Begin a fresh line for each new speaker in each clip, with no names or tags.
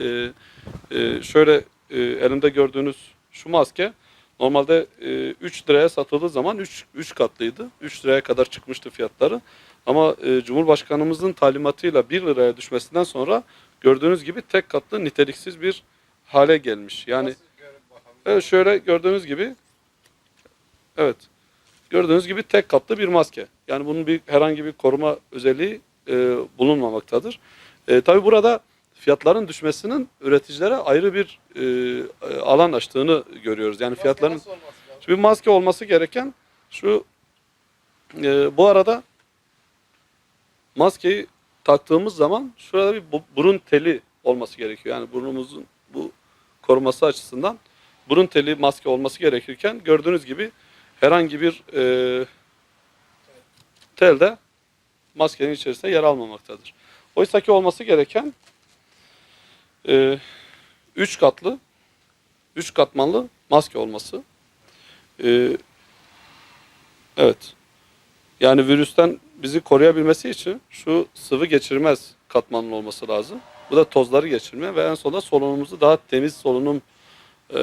Ee, e, şöyle e, elimde gördüğünüz şu maske normalde e, 3 liraya satıldığı zaman 3, 3 katlıydı. 3 liraya kadar çıkmıştı fiyatları. Ama e, Cumhurbaşkanımızın talimatıyla 1 liraya düşmesinden sonra gördüğünüz gibi tek katlı niteliksiz bir hale gelmiş. Yani evet, şöyle gördüğünüz gibi evet gördüğünüz gibi tek katlı bir maske. Yani bunun bir herhangi bir koruma özelliği e, bulunmamaktadır. E, tabii burada fiyatların düşmesinin üreticilere ayrı bir e, e, alan açtığını görüyoruz. Yani fiyatların Şimdi bir maske olması gereken şu e, bu arada maskeyi taktığımız zaman şurada bir bu- burun teli olması gerekiyor. Yani burnumuzun bu koruması açısından burun teli maske olması gerekirken gördüğünüz gibi herhangi bir e, tel de maskenin içerisinde yer almamaktadır. Oysa ki olması gereken e, üç katlı, üç katmanlı maske olması. E, evet. Yani virüsten bizi koruyabilmesi için şu sıvı geçirmez katmanlı olması lazım. Bu da tozları geçirme ve en sonunda solunumumuzu daha temiz solunum e,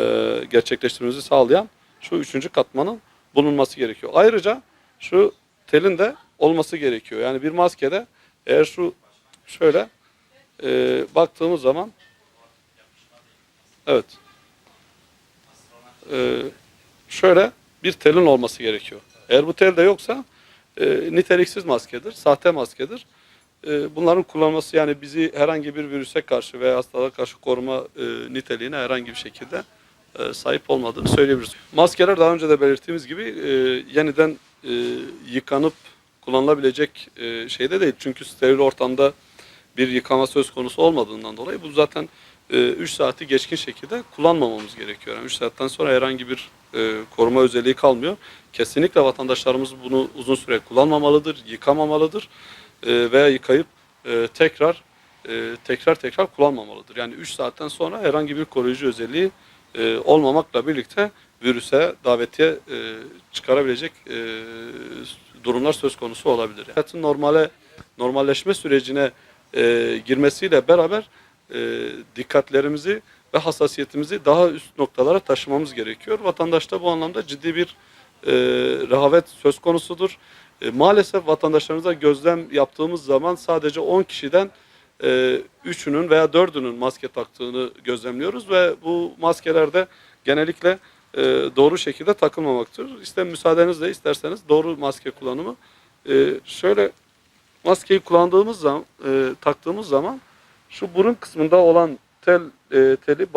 gerçekleştirmemizi sağlayan şu üçüncü katmanın bulunması gerekiyor. Ayrıca şu telin de olması gerekiyor. Yani bir maskede eğer şu şöyle e, baktığımız zaman evet e, şöyle bir telin olması gerekiyor. Eğer bu tel de yoksa e, niteliksiz maskedir, sahte maskedir. E, bunların kullanılması yani bizi herhangi bir virüse karşı veya hastalığa karşı koruma e, niteliğine herhangi bir şekilde e, sahip olmadığını söyleyebiliriz. Maskeler daha önce de belirttiğimiz gibi e, yeniden e, yıkanıp kullanılabilecek e, şeyde değil. Çünkü steril ortamda bir yıkama söz konusu olmadığından dolayı bu zaten 3 saati geçkin şekilde kullanmamamız gerekiyor. Yani 3 saatten sonra herhangi bir e, koruma özelliği kalmıyor. Kesinlikle vatandaşlarımız bunu uzun süre kullanmamalıdır, yıkamamalıdır e, veya yıkayıp e, tekrar e, tekrar tekrar kullanmamalıdır. Yani 3 saatten sonra herhangi bir koruyucu özelliği e, olmamakla birlikte virüse davetiye e, çıkarabilecek e, durumlar söz konusu olabilir. Hayatın normale normalleşme sürecine e, girmesiyle beraber e, dikkatlerimizi ve hassasiyetimizi daha üst noktalara taşımamız gerekiyor. Vatandaşta bu anlamda ciddi bir e, rehavet söz konusudur. E, maalesef vatandaşlarımıza gözlem yaptığımız zaman sadece 10 kişiden e, 3'ünün veya 4'ünün maske taktığını gözlemliyoruz ve bu maskelerde genellikle e, doğru şekilde takılmamaktır. İşte müsaadenizle isterseniz doğru maske kullanımı. E, şöyle maskeyi kullandığımız zaman, e, taktığımız zaman şu burun kısmında olan tel e, teli